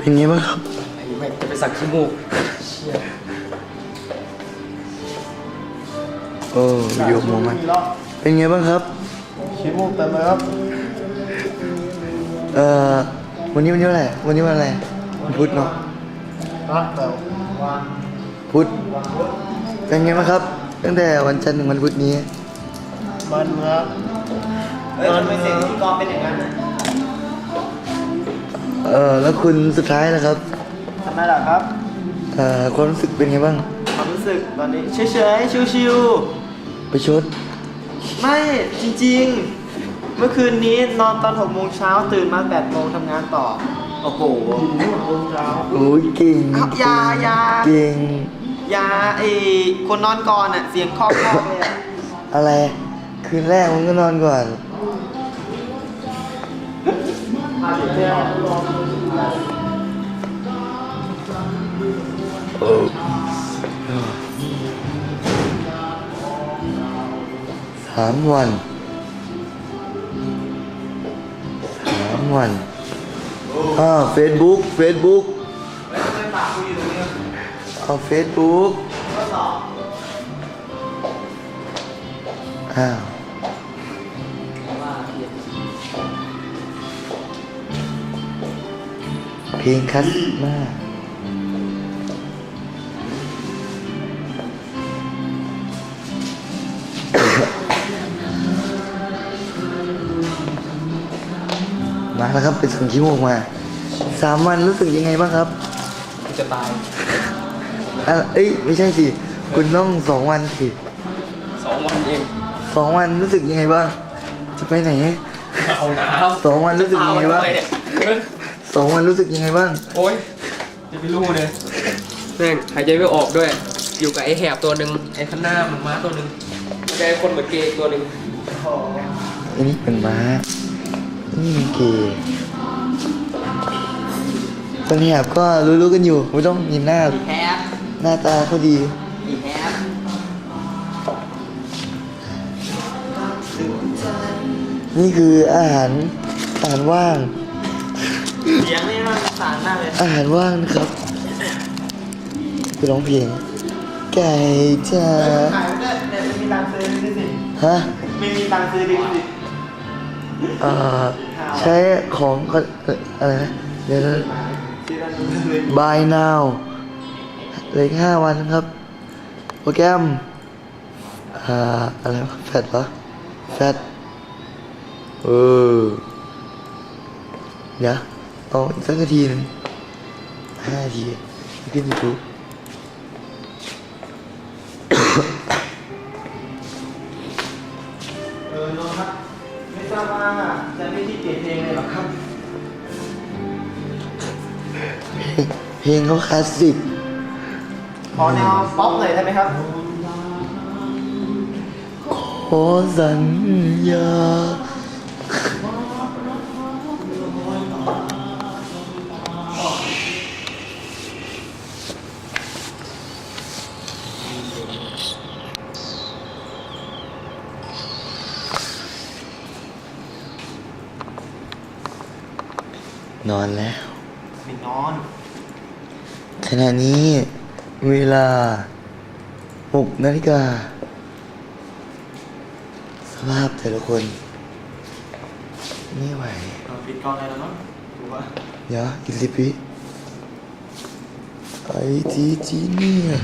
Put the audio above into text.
เป็นไงบ้างครับไอ้แม่งจะไปสักขี้มูกเชี่ยโอ้โยมมันเป็นไงบ้างครับ ขี้มูกเต็มเลยครับ เอ่อวันนี้วันนี้วันอะไรวันนี้วันอะไรวันพุธเนาะนะแต่วันพุธเป็นไงบ้างครับ ตั้งแต่วันจันทร์ถึงวันพุธนี้ มันครับ เฮ้ยทำไมเสียงที่กอเป็นอย่างนั้นนะ เอ่อแล้วคุณสุดท้ายนะครับทำไมล่ะครับเอ่อความรู้สึกเป็นไงบ้าง ความรู้สึกตอนนี้เฉยๆชิวไปชดๆไม่จริงๆ เมื่อคืนนี้นอนตอนหกโมงเช้าตื่นมาแปดโมงทำงานต่อ โอ้โห โอ้ยเก่งอ้าวยายาเก่งยาไอ้คนนอนก่อนอะเสียงคอกๆเลยอะ อะไร คืนแรกมึงก็นอนก่อน สามวันสามวันอ่าเฟซบุ๊กเฟซบุ๊กเอาเฟซบุ๊กอ้าว เพลงคลาสสิกมาก มาแล้วครับ เป็นสังขี้มูกมา สามวันรู้สึกยังไงบ้างครับ กูจะตายอะเอ้ย ไม่ใช่สิ คุณต้องสองวันสิสองวันเองสองวันรู้สึกยังไงบ้าง จะไปไหน เอาหนาวสองวันรู้สึกยังไงบ้าง สองวันรู้สึกยังไงบ้าง โอ๊ยจะไปรู้เลยแม่งหายใจไม่ออกด้วย อยู่กับไอ้แหบตัวหนึ่งไอ้ข้างหน้ามันม้าตัวหนึ่งแล้วไอ้คนเหมือนเกย์อีกตัวหนึ่งอันนี้เป็นม้านี่เป็นเกย์คนแหบก็รู้ๆกันอยู่ ไม่ต้องมีหน้าอีแฮบหน้าตาเขาดี อีแฮบนี่คืออาหารอาหารว่าง เสียงนี่มันสารมากเลยอาหารว่างนะครับไปร้องเพลงไก่จ้าขายไม่ได้เนี่ยไม่มีตังค์ซื้อดิสิฮะไม่มีตังค์ซื้อดิสิเอ่อใช้ของก็เอ่ออะไรนะเดี๋ยวนะซื้อตังค์เลย buy now เหลืออกห้าวันครับ โปรแกรมอ่าอะไรวะแฟดปะแฟดเออเดี๋ยว เอาอีกสักนาทีหนึ่งห้านาทีขึ้นยูทูบเออโนครับ ไม่ทราบว่าจะไม่ที่เปลี่ยนเพลงเลยหรอครับ เพลงเขาคลาสสิกขอแนวป๊อปเลยได้ไหมครับ ขอสัญญา นอนแล้วไม่นอน ขณะนี้เวลาหกนาฬิกา สภาพแต่ละคน ไม่ไหวเราปิดกล้องได้แล้วมั้งถูกป่ะเดี๋ยวอีกสิบวิไอทีจีเนี่ย